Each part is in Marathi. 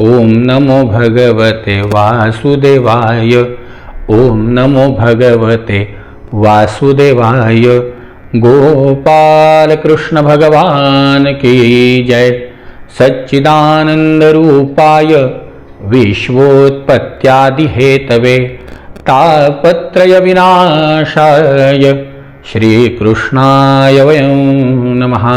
ॐ नमो भगवते वासुदेवाय। ॐ नमो भगवते वासुदेवाय। गोपाल कृष्ण भगवान की जय। सच्चिदानन्दरूपाय विश्वोत्पत्त्यादिहेतवे। तापत्रयविनाशाय श्रीकृष्णाय वयं नमः।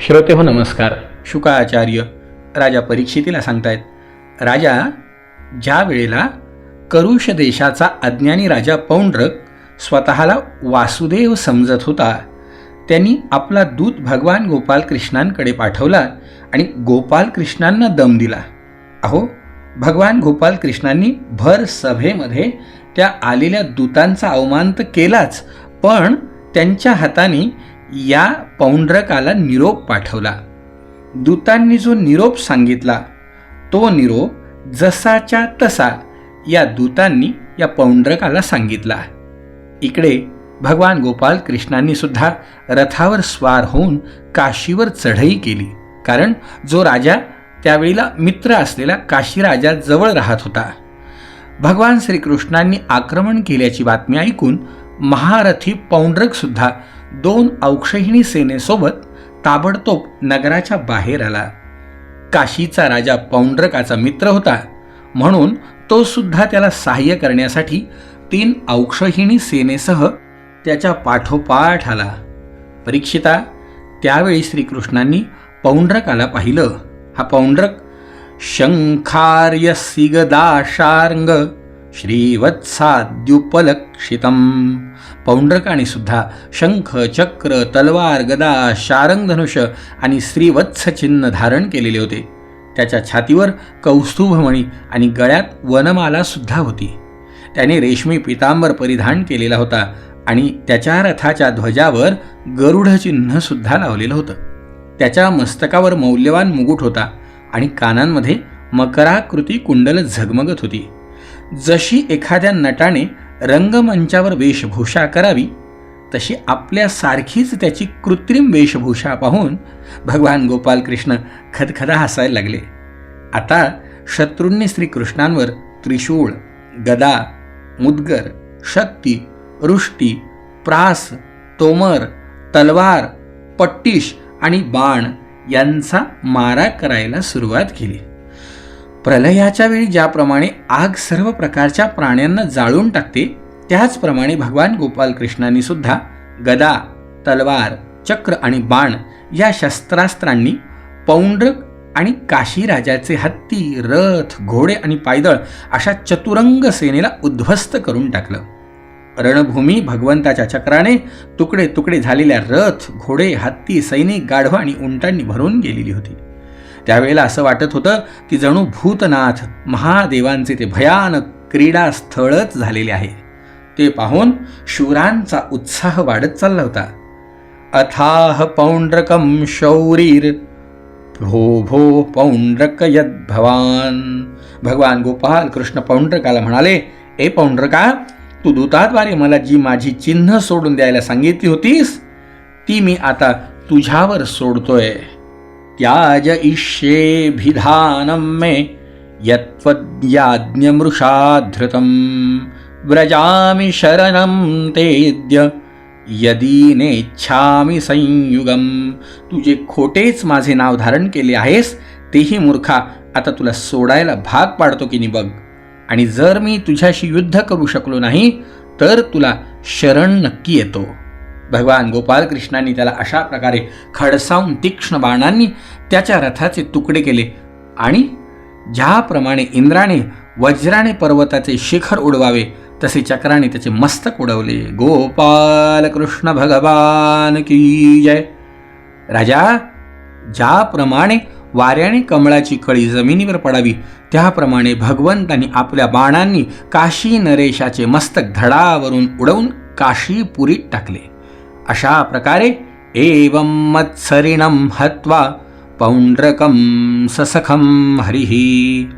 श्रोते हो नमस्कार। शुकाचार्य राजा परीक्षितीला सांगतायत राजा ज्या वेळेला करुष देशाचा अज्ञानी राजा पौंड्रक स्वतःला वासुदेव समजत होता त्यांनी आपला दूत भगवान गोपाल कृष्णांकडे पाठवला आणि गोपाल कृष्णांना दम दिला. अहो भगवान गोपाल कृष्णांनी भर सभेमध्ये त्या आलेल्या दूतांचा अवमान तर केलाच पण त्यांच्या हाताने या पौंड्रकाला निरोप पाठवला. दूतांनी जो निरोप सांगितला तो निरोप जसाच्या तसा या दूतांनी या पौंड्रकाला सांगितला. इकडे भगवान गोपाल कृष्णांनी सुद्धा रथावर स्वार होऊन काशीवर चढई केली. कारण जो राजा त्यावेळेला मित्र असलेला काशीराजा जवळ राहत होता. भगवान श्रीकृष्णांनी आक्रमण केल्याची बातमी ऐकून महारथी पौंड्रकसुद्धा दोन औक्षहिणी सेनेसोबत ताबडतोब नगराच्या बाहेर आला. काशीचा राजा पौंड्रकाचा मित्र होता. म्हणून तो सुद्धा त्याला सहाय्य करण्यासाठी तीन औक्षहिणी सेनेसह त्याच्या पाठोपाठ आला. परीक्षिता त्यावेळी श्रीकृष्णांनी पौंड्रकाला पाहिलं. हा पौंड्रक शंखार्य सिगदाशार्ंग श्रीवत्साद्युपलक्षितम। पौंड्रकाने सुद्धा शंख चक्र तलवार गदा शारंग धनुष आणि श्रीवत्स चिन्ह धारण केलेले होते. त्याच्या छातीवर कौस्तुभमणी आणि गळ्यात वनमाला सुद्धा होती. त्याने रेशमी पितांबर परिधान केलेला होता आणि त्याच्या रथाच्या ध्वजावर गरुड चिन्ह सुद्धा लावलेलं होतं. त्याच्या मस्तकावर मौल्यवान मुकुट होता आणि कानांमध्ये मकराकृती कुंडल झगमगत होती. जशी एखाद्या नटाने रंगमंचावर वेशभूषा करावी तशी आपल्यासारखीच त्याची कृत्रिम वेशभूषा पाहून भगवान गोपाल कृष्ण खदखदा हसायला लागले. आता शत्रूंनी श्रीकृष्णांवर त्रिशूळ गदा मुदगर शक्ती रुष्टी प्रास तोमर तलवार पट्टीश आणि बाण यांचा मारा करायला सुरुवात केली. प्रलयाच्या वेळी ज्याप्रमाणे आग सर्व प्रकारच्या प्राण्यांना जाळून टाकते त्याचप्रमाणे भगवान गोपाल कृष्णांनी सुद्धा गदा तलवार चक्र आणि बाण या शस्त्रास्त्रांनी पौंड्रक आणि काशी राजाचे हत्ती रथ घोडे आणि पायदळ अशा चतुरंग सेनेला उद्ध्वस्त करून टाकलं. रणभूमी भगवंताच्या चक्राने तुकडे तुकडे झालेल्या रथ घोडे हत्ती सैनिक गाढवा आणि उंटांनी भरून गेलेली होती. त्यावेळेला असं वाटत होतं की जणू भूतनाथ महादेवांचे ते भयानक क्रीडास्थळच झालेले आहे. ते पाहून शूरांचा उत्साह वाढत चालला होता. अथाह पौंड्रकम शौरीर भो भो पौंड्रक यद भवान. भगवान गोपाल कृष्ण पौंड्रकाला म्हणाले ए पौंड्रका तू दूताद्वारे मला जी माझी चिन्ह सोडून द्यायला सांगितली होतीस ती मी आता तुझ्यावर सोडतोय. त्याज इष्येऽभिधानं मे यत्त्वद्याज्ञमृषाधृतं व्रजामि शरणं तेद्य यदीनेच्छामी संयुगम। तू जे खोटेच माझे नाव धारण केले आहेस तेही मूर्खा आता तुला सोडायला भाग पाडतो की नाही बघ. आणि जर मी तुझ्याशी युद्ध करू शकलो नाही तर तुला शरण नक्की येतो. भगवान गोपालकृष्णांनी त्याला अशा प्रकारे खडसावून तीक्ष्ण बाणांनी त्याच्या रथाचे तुकडे केले आणि ज्याप्रमाणे इंद्राने वज्राने पर्वताचे शिखर उडवावे तसे चक्राने त्याचे मस्तक उडवले. गोपाल कृष्ण भगवान की जय. राजा ज्याप्रमाणे वाऱ्याने कमळाची कळी जमिनीवर पडावी त्याप्रमाणे भगवंतांनी आपल्या बाणांनी काशी नरेशाचे मस्तक धडावरून उडवून काशीपुरीत टाकले. अशा प्रकारे एवं मत्सरिणं हत्वा पौंड्रकं ससखं हरिही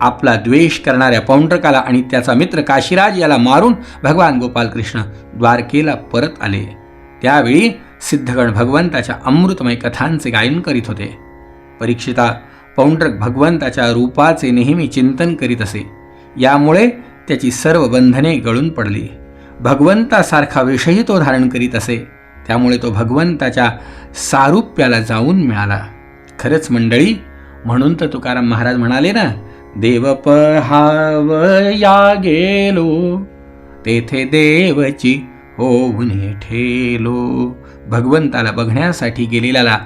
आपला द्वेष करणाऱ्या पौंड्रकाला आणि त्याचा मित्र काशीराज याला मारून भगवान गोपालकृष्ण द्वारकेला परत आले. त्यावेळी सिद्धगण भगवंताच्या अमृतमय कथांचे गायन करीत होते. परीक्षिता पौंड्रक भगवंताच्या रूपाचे नेहमी चिंतन करीत असे. यामुळे त्याची सर्व बंधने गळून पडली. भगवंतासारखा वेषही तो धारण करीत असे. त्यामुळे तो भगवंताच्या सारुप्याला जाऊन मिळाला. खरंच मंडळी म्हणून तर तुकाराम महाराज म्हणाले ना देव पहाव या गेलो तेथे देवची होऊन ठेलो. भगवंताला बघण्यासाठी गेलेल्याला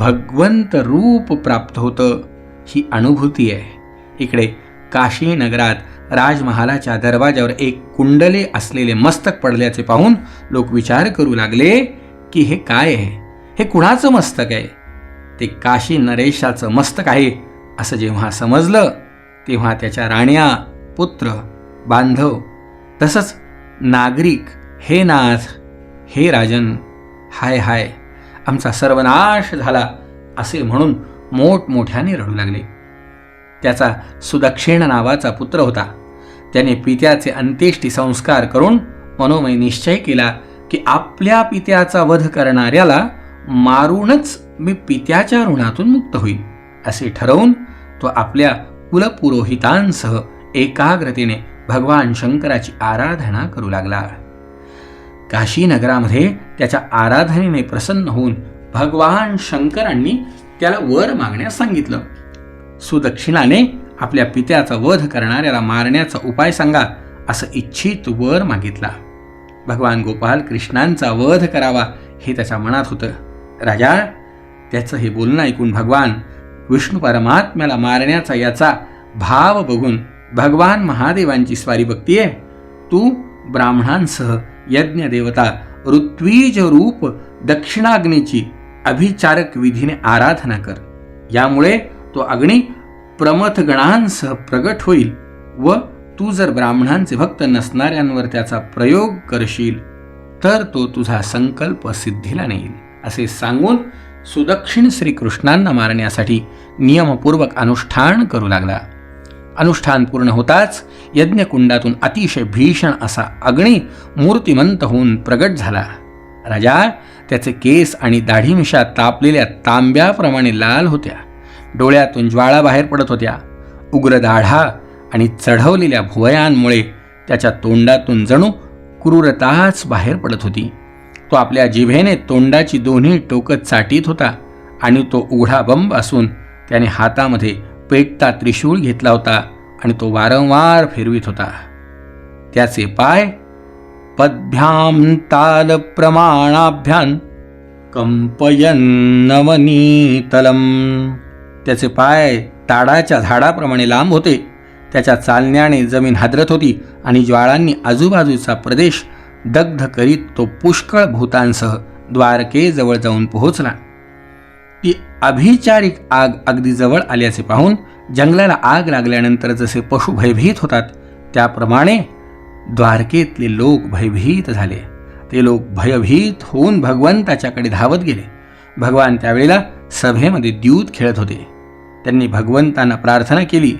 भगवंत रूप प्राप्त होतं ही अनुभूती आहे. इकडे काशी नगरात राजमहालाच्या दरवाजावर एक कुंडले असलेले मस्तक पडल्याचे पाहून लोक विचार करू लागले की हे काय आहे? हे कुणाचं मस्तक आहे? ते काशी नरेशाचं मस्तक आहे असं जेव्हा समजलं तेव्हा त्याच्या राण्या पुत्र बांधव तसंच नागरिक हे नाथ हे राजन हाय हाय आमचा सर्वनाश झाला असे म्हणून मोठमोठ्याने रडू लागले. त्याचा सुदक्षिण नावाचा पुत्र होता. त्याने पित्याचे अंत्येष्टी संस्कार करून मनोमय निश्चय केला की आपल्या पित्याचा वध करणाऱ्याला मारूनच मी पित्याच्या ऋणातून मुक्त होईल असे ठरवून तो आपल्या कुलपुरोहितांसह एकाग्रतेने भगवान शंकराची आराधना करू लागला. काशी नगरामध्ये त्याच्या आराधनेने प्रसन्न होऊन भगवान शंकरांनी त्याला वर मागण्यास सांगितलं. सुदक्षिणाने आपल्या पित्याचा वध करणाऱ्याला मारण्याचा उपाय सांगा असं इच्छित वर मागितला. भगवान गोपाल कृष्णांचा वध करावा हे त्याच्या मनात होतं. राजा त्याचं हे बोलणं ऐकून भगवान विष्णू परमात्म्याला मारण्याचा याचा भाव बघून भगवान महादेवांची स्वारी बघतीये तू ब्राह्मणांसह यज्ञ देवता ऋत्वीज रूप दक्षिणाग्नीची अभिचारक विधीने आराधना कर. यामुळे तो अग्नी प्रमथगणांसह प्रगट होईल व तू जर ब्राह्मणांचे भक्त नसणाऱ्यांवर त्याचा प्रयोग करशील तर तो तुझा संकल्प सिद्धीला नेईल. असे सांगून सुदक्षिण श्रीकृष्णांना मारण्यासाठी नियमपूर्वक अनुष्ठान करू लागला. अनुष्ठान पूर्ण होताच यज्ञकुंडातून अतिशय भीषण असा अग्नी मूर्तिमंत होऊन प्रगट झाला. राजा त्याचे केस आणि दाढीमिशा तापलेल्या तांब्याप्रमाणे लाल होत्या. डोळ्यातून ज्वाळा बाहेर पडत होत्या. उग्र दाढा आणि चढवलेल्या भुवयांमुळे त्याच्या तोंडातून जणू क्रूरताच बाहेर पडत होती. तो आपल्या जिभेने तोंडाची दोन्ही टोकं चाटीत होता आणि तो उघडा बंब असून त्याने हातामध्ये पेटता त्रिशूळ घेतला होता आणि तो वारंवार फिरवित होता. त्याचे पाय पद्भ्याम ताल प्रमाणाभ्यान कंपयन्नवनीतलम. त्याचे पाय ताडाच्या झाडाप्रमाणे लांब होते. त्याच्या चालण्याने जमीन हादरत होती आणि ज्वाळांनी आजूबाजूचा प्रदेश दग्ध करीत तो पुष्कळ भूतांसह द्वारकेजवळ जाऊन पोहोचला. ती अभिचारिक आग अगदी जवळ आल्याचे पाहून जंगलाला आग लागल्यानंतर जसे पशु भयभीत होतात त्याप्रमाणे द्वारकेतले लोक भयभीत झाले. ते लोक भयभीत होऊन भगवंताच्याकडे धावत गेले. भगवान त्यावेळेला सभेमध्ये द्यूत खेळत होते. त्यांनी भगवंतांना प्रार्थना केली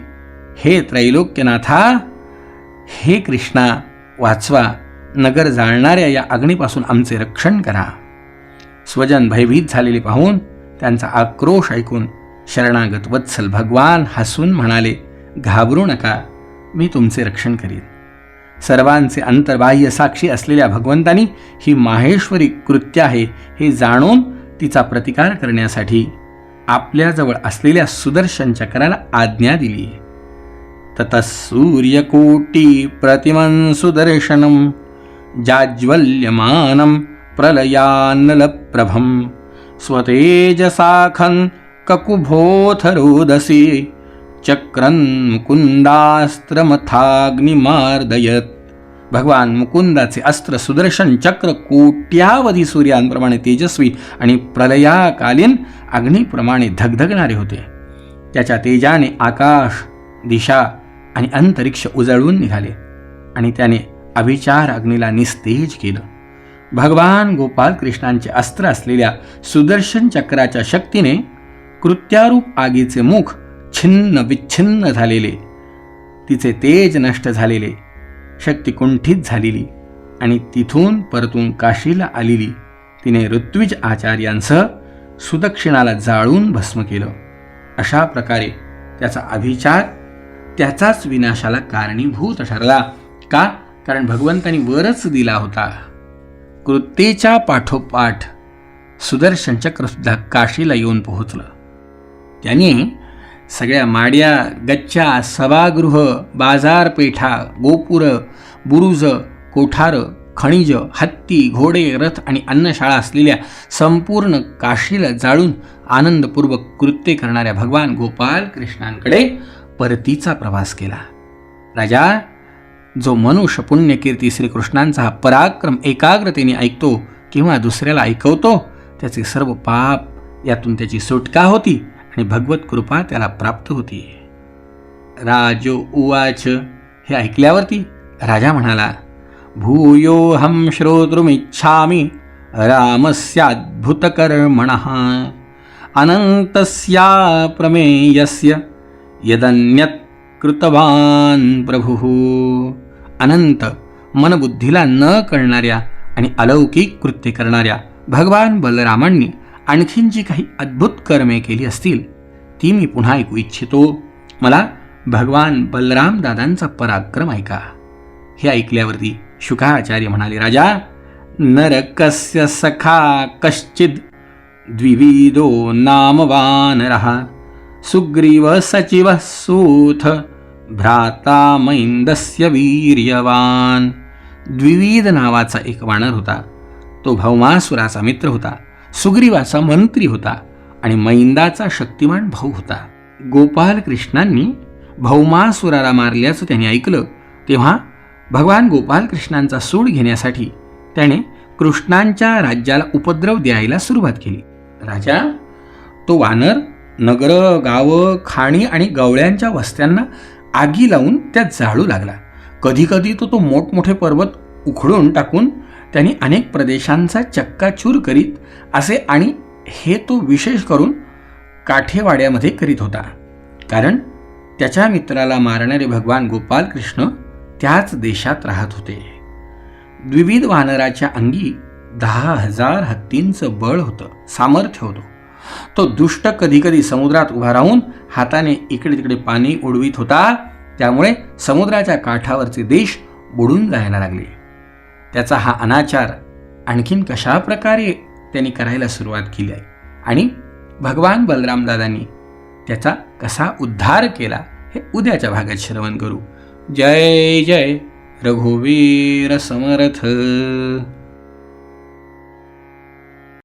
हे त्रैलोक्यनाथा हे कृष्णा वाचवा नगर जाळणाऱ्या या अग्नीपासून आमचे रक्षण करा. स्वजन भयभीत झालेले पाहून त्यांचा आक्रोश ऐकून शरणागत वत्सल भगवान हसून म्हणाले घाबरू नका मी तुमचे रक्षण करीन. सर्वांचे अंतर्बाह्य साक्षी असलेल्या भगवंतानी ही माहेश्वरी कृत्य आहे हे जाणून तिचा प्रतिकार करण्यासाठी आपल्याजवळ असलेल्या सुदर्शन चक्राला आज्ञा दिली. ततः सूर्यकोटी प्रतिमं सुदर्शनं जाज्वल्यमानं प्रलयान्नलप्रभं स्वतेजसाखं ककुभोथरोदसी चक्रन् मुकुंदास्त्रमथाग्निमार्दयत भगवान मुकुंदाचे अस्त्र सुदर्शन चक्र कोट्यावधी सूर्यांप्रमाणे तेजस्वी आणि प्रलयाकालीन अग्निप्रमाणे धगधगणारे होते. त्याच्या तेजाने आकाश दिशा आणि अंतरिक्ष उजळून निघाले आणि त्याने अभिचार अग्नीला निस्तेज केलं. भगवान गोपाल कृष्णांचे अस्त्र असलेल्या सुदर्शन चक्राच्या शक्तीने कृत्यारूप आगीचे मुख छिन्न विच्छिन्न झालेले तिचे तेज नष्ट झालेले शक्ती कुंठित झालेली आणि तिथून परतून काशीला आलेली तिने ऋत्विज आचार्यांसह सुदक्षिणाला जाळून भस्म केलं. अशा प्रकारे त्याचा अभिचार त्याचाच विनाशाला कारणीभूत ठरला. का? कारण भगवंतानी वरच दिला होता. कृत्येच्या पाठोपाठ सुदर्शन चक्रसुद्धा काशीला येऊन पोहोचलं. त्याने सगळ्या माड्या गच्च्या सभागृह बाजारपेठा गोपुर बुरुज कोठार खनिज हत्ती घोडे रथ आणि अन्नशाळा असलेल्या संपूर्ण काशीला जाळून आनंदपूर्वक कृत्य करणाऱ्या भगवान गोपाल कृष्णांकडे परतीचा प्रवास केला. राजा जो मनुष्य पुण्यकीर्ती श्रीकृष्णांचा हा पराक्रम एकाग्रतेने ऐकतो किंवा दुसऱ्याला ऐकवतो त्याचे सर्व पाप यातून त्याची सुटका होती आणि भगवत कृपा त्याला प्राप्त होती. राजो उवाच हे ऐकल्यावरती राजा म्हणाला भूयोऽहं श्रोतुमिच्छामि रामस्याद्भुतकर्मणः। अनन्तस्या प्रमेयस्य यदन्यत् कृतवान् प्रभुः। अनंत मनबुद्धीला न कळणाऱ्या आणि अलौकिक कृत्य करणाऱ्या भगवान बलरामांनी आणखीन जी काही अद्भुत कर्मे केली असतील ती मी पुन्हा ऐकू इच्छितो. मला भगवान बलराम दादांचा पराक्रम ऐका. हे ऐकल्यावरती शुकाचार्य म्हणाले राजा नरकस्य सखा कश्चिद द्विविदो नामवानरः सुग्रीव सचिव सूथ भ्राता मैंदस्य वीर्यवान. द्विविध नावाचा एक वानर होता. तो भौमासुराचा मित्र होता. सुग्रीवाचा मंत्री होता. आणि मैंदाचा शक्तिमान भाऊ होता. गोपाल कृष्णांनी भौमासुराला मारल्याचं त्याने ऐकलं तेव्हा भगवान गोपाल कृष्णांचा सूड घेण्यासाठी त्याने कृष्णांच्या राज्याला उपद्रव द्यायला सुरुवात केली. राजा तो वानर नगर गावं खाणी आणि गवळ्यांच्या वस्त्यांना आगी लावून त्यात जाळू लागला. कधीकधी तो तो मोठमोठे पर्वत उखडून टाकून त्यांनी अनेक प्रदेशांचा चक्काचूर करीत असे आणि हे तो विशेष करून काठेवाड्यामध्ये करीत होता. कारण त्याच्या मित्राला मारणारे भगवान गोपाल कृष्ण त्याच देशात राहत होते. द्विविध वानराच्या अंगी दहा हजार हत्तींचं बळ होतं सामर्थ्य होतं. तो दुष्ट कधीकधी समुद्रात उभा राहून हाताने इकडे तिकडे पाणी उडवीत होता. त्यामुळे समुद्राच्या काठावरचे देश बुडून जायला लागले. त्याचा हा अनाचार आणखीन कशा प्रकारे त्यांनी करायला सुरुवात केली आहे? आणि भगवान बलरामदादांनी त्याचा कसा उद्धार केला हे उद्याच्या भागात श्रवण करू. जय जय रघुवीर समर्थ.